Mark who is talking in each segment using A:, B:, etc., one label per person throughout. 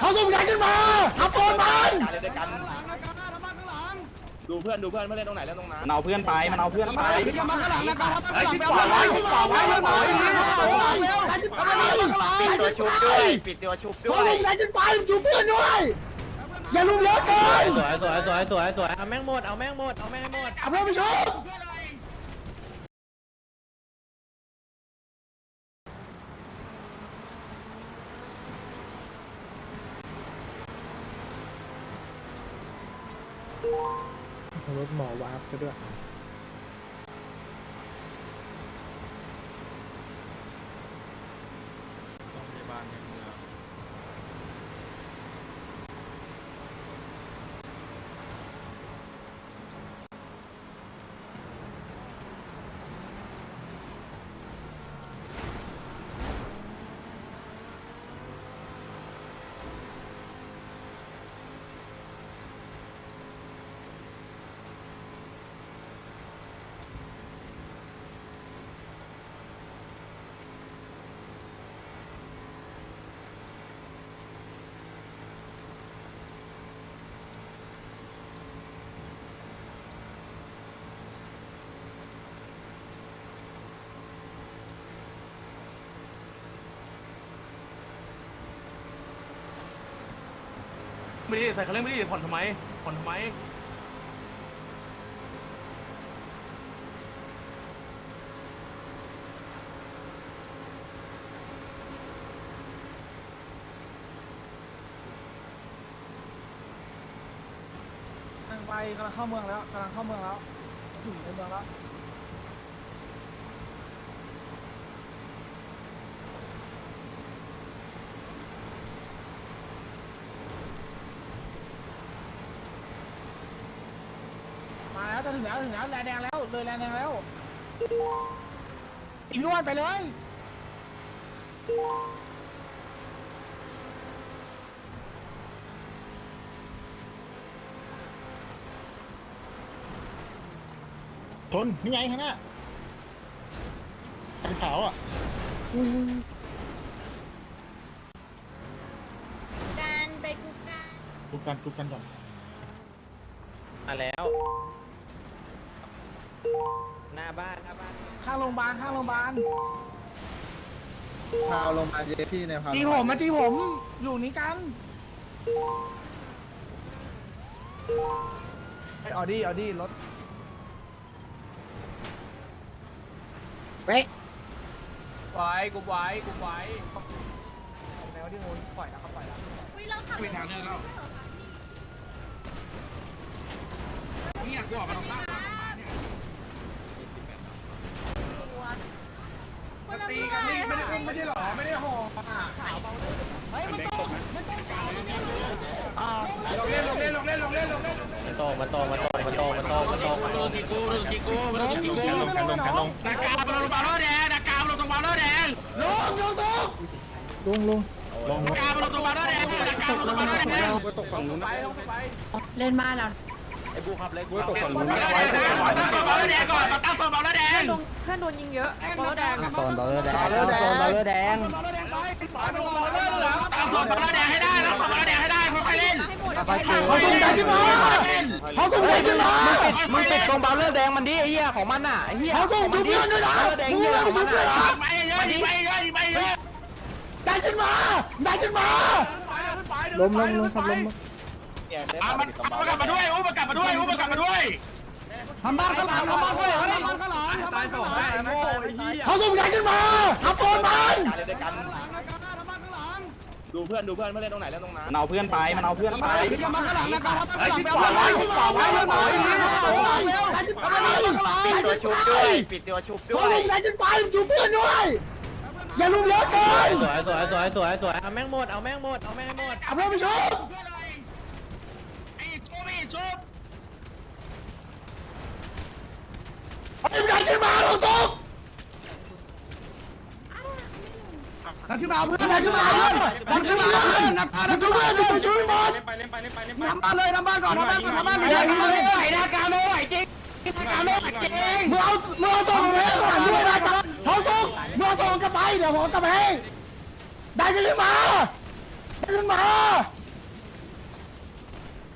A: เขาส่งยันขึ้นมาทับโซนมัน
B: การเล่นด้วยกันดูเพื่อนดูเพื่อนเพื่อนเล่นตรงไหนเล่นตรงนั้น
C: มันเอาเพื่อนไปมันเอาเพื่อนไป
A: ไอ้ชิบหายไอ้ชิบหายไอ้ชิบหายไอ้ชิบหายไอ้ชิบหาย
B: ปิดตัวชุบด้วยปิดตัวชุบด้
A: เขา
B: วย
A: ส่งยันขึ้นไปชูเพื่อนด้วยอย่าลุมเยอะเกิน
D: สวยสวยสวยสวยสวยเอาแม่งหมดเอาแม่งหมดเอาแม่งให้หมด
A: เอาเพื่อนไปชุบ รถหมอวาร์ปซะด้วย
E: ไม่ได้ใส่คันเร่งไม่ได้ผ่อนทำไมผ่อนทำไม
A: กำลังไปกำลังเข้าเมืองแล้วกำลังเข้าเมืองแล้วถึงในเมืองแล้ว มาแล้ว จะถึงแล้วถึงแล้วแลนแดงแล้วเลยแลนแดงแล้วอีกนวดไปเลยทนนี่ไงข้างหน้าเป็นขาวอะ
F: การไปคุกกัน
A: ทุกกันทุกกันก่อน
D: มาแล้ว หน้าบ้านหน้าบ้าน
A: ข้างโรงพยาบาลข้างโรงพยาบาล
C: พาวลงมาเยพี่ในพาว
A: จีผมมาจีผม อยู่นี้กัน
E: ไอออดี้ออดี้รถ
A: เว้ย
E: ไว้กูไว้กูไว้แนวที่โอนปล่อยแล้วเขาปล่อยแล้ว
F: วิเราขับเป็นทางเดินแล้วนี่กูออกมาตรงข้างคนละเมื่อยไม่ได้อุ้มไม่ได้หรอไม่ได้ห่อ
D: มันโตมันโตมันโตมันโตมันโตมันโตมันโตจิกูจิกูมันโตจิกู
A: ลงกันลงกันลง
E: ดากาบอลลูนบอลโลแดงดากาบอลลูนบอลโลแดง
A: ลงโยซุกลงลงลง
E: ดากาบอลลูนบอลโลแดงดากาบอลลูนบอลโลแดงตกฝั่งนู้นไปลงไป
F: เล่นบ้านเรา
C: ไอ้บูขับเลยกูตกฝั่ง
E: บอ
C: นู้
E: ล
C: น
E: โลแดงบอลโลแดงก่อนตั้งโซนบอลโลแดง
F: เพื่ อนโดนยิงเยอะบอลแดง
A: โซนบอลเลอร์แดงโซนบอลเลอร์แดง
E: ตั้งโซนบอลโลแดงให้ได้ตั้งโซนบอลโลแดงให้ได้ค่อยๆเล่น
A: เขาส่งใจขึ้นมาเขาส่งใจขึ้นมา
C: มึงติดตรงบาลเลอร์แดงมันดิไอ้เหี้ยของมันน่ะไอ้เหี้ย
A: เขาส่งทุกเพื่อนด้วยนะ
C: บาลเลอร์แดง
A: มึง
C: เหี้ย
A: ไม่
C: ของ
A: ชุ
C: มั
A: บ
C: น
A: เลย
C: น่ะ
A: นะ
E: ไปเยอะไปเยอะไปเยอะ
A: ได้ขึ้นมาได้ขึ้นมา
E: ล้มล้มล้มครับล้มอะมันกลับมาด้วยอุ้มมันกลับมาด้วยอุ้มมันกลับมาด้วย
A: ทำบ้านข้างหลังทำบ้านข้างหลังทำบ้านข้างหลังทำบ้านข้างหลังเขาส่งใจขึ้นมาทับโซนมัน
B: ดูเพื่อนดูเพื่อนเพื่อนเล่นตรงไหนเล่นตรงนั้น
C: มันเอาเพื่อนไปมันเอาเพื่อนไป
A: ไอ้ชิบหายไอ้ชิบหายไอ้ชิบหายไอ้ชิบหายไอ้ชิบหายไอ้ชิบหาย
B: ปิดตัวชุบด้วยปิดตัวชุบด้
A: เขา
B: วย
A: ส่งใจขึ้นไปชูเพื่อนด้วยอย่าลุมเยอะเกิน
D: สวยสวยสวยสวยสวยเอาแม่งหมดเอาแม่งหมดเอาแม่งหมด
A: เอาเพื่อนไปชุบ
E: ไอ้ชุบไอ้ชุบ
A: ไอ้ดันขึ้นมาเราสุกดันขึ้นมาเพื่อนดันขึ้นมาเพื่อนดันขึ้นมาเพื่อนดันขึ้นมาเพื่อนดันขึ้นมาทำบ้านเลยทำบ้านก่อนทำบ้านก่อนทำบ้านก่อนทำบ้านไม่ไหวนะการไม่ไหวจริงการไม่ไหวจริงมึงเอามึงเอาส่งเลยก่อนด้วยนะเขาส่งมึงเอาส่งกลับไปเดี๋ยวผมกลับไปให้ดันขึ้นมาขึ้นมา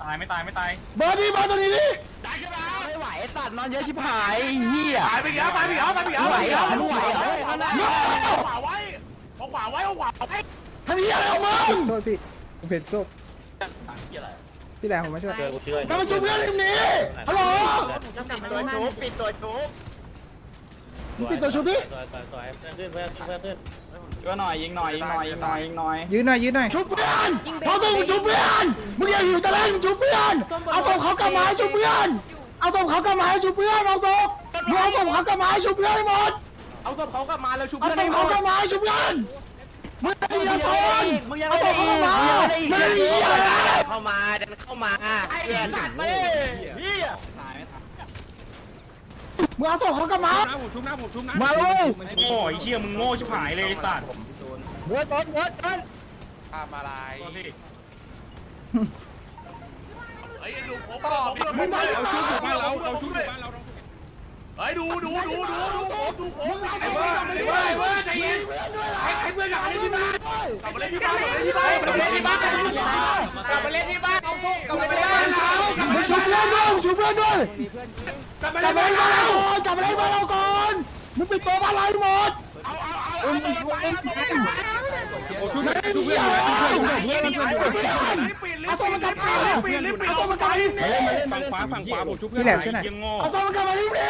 E: ตายไม่ตายไม่ตาย
A: เบอร์ดี้เบอร์ตัวนี้ดิ
E: ได้ขึ้นมา
C: ไม่ไหวไอ้สัตว์นอนเยอะชิบหายไอ้เฮีย
E: ตายไปแล้วตายไปแล้วตายไปแล้ว
C: ไหวเหรอมึงไหวเหรอ
E: เอาขวาไว้เอาขวาไว้เอาขวาไว้
A: ทำนี้อะไรของมึง
G: โทษพี่ผมเผ็ดโซบพี่แหลมผมมาช่วย
A: มาประชุมเพื่อนริมนี้ฮัลโหล
B: ปิดตัวชุบปิดตัวชุบ
A: มึงปิดตัวชุ บดิ
C: ก็หน่อยยิงหน่อยยิงหน่อยยิงหน่อยยิงหน่อย
G: ยืนหน่อยยืนหน่อย
A: ชุบเพื่อนพอส่งมึงชุบเพื่อนมึงอย่าหิวจะเล่นมึงชุบเพื่อนเอาส่งเขากลับมาให้ชุบเพื่อนเอาส่งเขากลับมาให้ชุบเพื่อนเอาส่งมึงเอาส่งเขากลับมาให้ชุบเพื่อนให้หมด
F: เอาศพเขากลับมาแล้วชุบ
A: เอา
F: เพื่อน
A: ส่
F: ให้
A: ง
F: หม
A: เขา
F: ด
A: กลับมาให้ชุบเพื่อนมึงไม่ได้โซน
C: มึงยัง
A: เอา
C: ไม่
A: ส่
C: ได้
A: ง
C: อี
A: เขา
C: ก
A: กลับ
C: มึ
A: มาง
C: ยังไม่ได้อีก
A: ไม่ได้มีอะไร
B: เข้ามาเดินเข้ามาเพื่อน
A: มึ งเอาส่งเขากลับมา
F: ผมชุบนะผมชุบนะ
A: มาลูก
E: โง่ไอ้เหี้ยมึงโง่ชิบหายเลยไอ้สัตว์
A: หัวต้นหัวต้น
E: ทำอะไรพี่
F: เฮ้ยดูผมต่อไม่ไม่เราชุบอยู่บ้านเราเราชุบอยู่บ้านเรา
E: เฮ้ยดูดูดูดูดูดูผม
A: ไอ้เบิร์ดไอ้เบิร์ดไอ้เบิร์ดใจเย็นไอ้เบิร์ดกลับมาที่บ้าน
E: กลับมาเล่นที่บ้านกลับมาเล่นที่บ้านกลับมาเล่นที่บ้าน
F: กลับมาเล่นที่บ้านเอาศพกลับมาเล่นที่บ้านเรา
A: มึงชุบเพื่อนด้วยมึงชุบเพื่อนด้วย
F: กลับมาก
A: ลั
F: เล่
A: บ
F: น
A: มา
F: บ้าน
A: เล่น
F: เรา
A: บ้านเราก่อนกลับมาเล่นบ้านเราก่อนมึงปิดตัวบ้านเราให้หมด
E: เอาเอาเอาเอาไปไป
F: โอ้ชุบชุบเพื่อนอยู่นะชุบเพื่อนอยู่นะเพื่อนเพื่อนอยู่นะ
E: รีบปิดรี
A: เอา
E: บ
A: ส่ง
E: ปิ
A: มั
E: ด
A: นกลับมา
E: รีบปิดรีบปิด
A: เอาส่งมันกลับมาที่นี่
F: ฝั่งขวาฝั่งขวาผมชุบเพื่อน
G: พี่แหลมช่วยหน่อย
E: ยังโง่
A: เอาส่งมันกลับมาที่นี่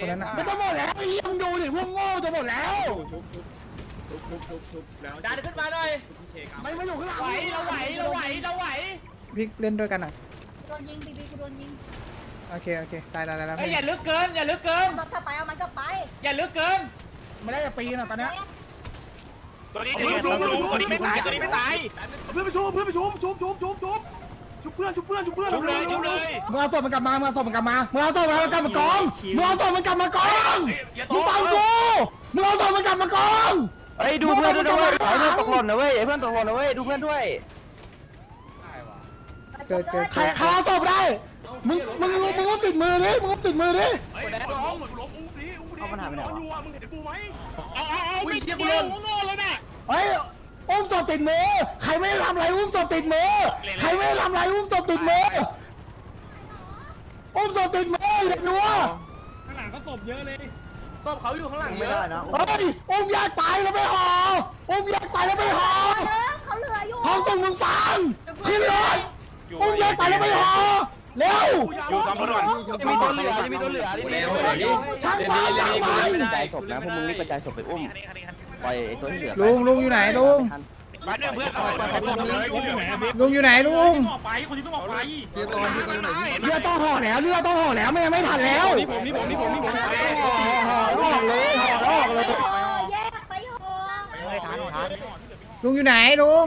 G: คนนั้นอะ
A: มันจะหมดแล้วไอ้เหี้ยังดูดิพวกโง่จะหมดแล้ว
F: ดันขึ้นมาหน่อย
A: ไม่ไม่อยู่ข้างหลัง
F: ไหวเราไหวเราไหวเราไหว
G: พี่เล่นด้วยกันหน่อย
H: โดนยิงบีบีกูโดนยิง
G: โอเคโอเคตายตายตายแล้ว
F: เฮ้ย
G: พี่
F: อย่าลึกเกินอย่าลึกเกิน
H: ถ้าไปเอามันก็ไป
F: อย่าลึกเกิน
A: ไม่ได้จะปีนอะตอนเนี้ย
E: ตัวนี้ชุบตัวนี้ไม่ตายตัวนี้ไม่ตายเพื่อนไปชุบเพื่อนไปชุบชุบชุบชุบชุบชุบเพื่อนชุบเพื่อนชุบเพื่อนชุบเลยชุบเลย
A: มึงเอาศพมันกลับมามึงเอาศพมันกลับมามึงเอาศพมันกลับมากองมึงเอาศพมันกลับมากอง
E: อย่า
A: มึ
E: ต่
A: ง
E: อ
A: ฟังกูมึงเอาศพมันกลับมากอง
C: เฮ้ยดูเพื่อนด้วยนะเว้ยไอ้เพื่อนตกหล่นนะเว้ยไอ้เพื่อนตกหล่นนะเว้ยดูเพื่อนด้วย
G: เกิดเกิด
A: ใครใครเอาศพได้มึงมึงมึงมึงต้องติดมือดิมึงต้องติดมือดิ
E: เอามันหาไปไหนวะ มึงเห็นกูไหมเอาเอาเอาไม่เกี่ยวเลยโง่เลยนะ
A: เฮ้ยอุ้มศพติดมือใครไม่ได้ทำอะไรอุ้มศพติดมือใครไม่ได้ทำอะไรอุ้มศพติดมืออุ้มศพติดมืออย่าดูว่า
F: ข้างหลังเขาศพเยอะเลยศพเขาอยู่ข้างหลังเยอะ
A: เฮ้ยอุ้มแยกไปแล้วไม่ห่ออุ้มแยกไปแล้วไม่ห่อ
H: เออเขาเหลืออยู่
A: ท้องส่งมึงฟังขึ้นรถอุ้มแยกไปแล้วไม่ห่อ เร็ว
E: อยู่ซ้ำก่อน
C: จะมีตัวเหลือจะมีตัวเหลือนี่มีตัวเหลือ
A: ช่างมันช่างมัน
C: กระจายศพนะพวกมึงรีบกระจายศพไปอุ้มปล่อยไอ้ตัวที่เหลือ
G: ลุงลุงอยู่ไหนลุง
E: มาเนี่ยเพื่อนเอาไปเอาไปเลยที่เหลือไหนบิ๊ก
G: ลุงอยู่ไหนลุง
E: ออกไปคนที่ต้องออกไป
A: เรือต้องห่อแล้วเรือต้องห่อแล้วไม่งั้นไม่ทันแล้ว
F: นี่ผมนี่ผมนี่ผมนี่ผม
A: ห่อออกเลยห่อออกเลย
H: เออแยกไปหอ
G: ลุงอยู่ไหนลุง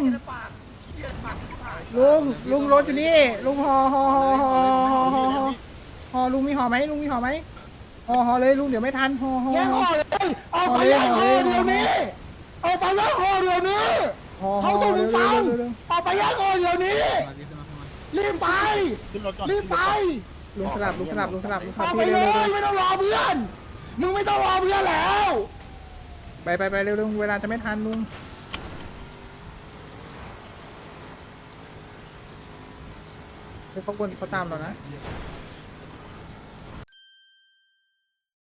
G: ลุงลุงรถอยู่นี่ลุงหอหอหอหอหอหอหอหอลุงมีหอไหมลุงมีหอไหมหอหอเลยลุงเดี๋ยวไม่ทันหอหอ
A: แย่งห่อเลยออกไปแย่งห่อเดี๋ยวนี้ออกไปแย่งห่อเดี๋ยวนี้
G: หอหอ
A: เขาส่ง
G: เร็ว
A: ฟัง
G: เร็วเร็ว
A: ออกไปแย่งห่อเดี๋ยวนี้รีบไปรีบไป
G: ลุงสลับลุงสลับลุงสลับลุงส
A: อ
G: ลั
A: อบกไป
G: พี่
A: เล
G: เร็วยเร็ว
A: ไม่ต้องรอเพื่อนมึงไม่ต้องรอเพื่อนแล้ว
G: ไปไปไปเร็วเร็วเวลาจะไม่ทันลุง เฮ้ยเขาบนเขาตามเรานะ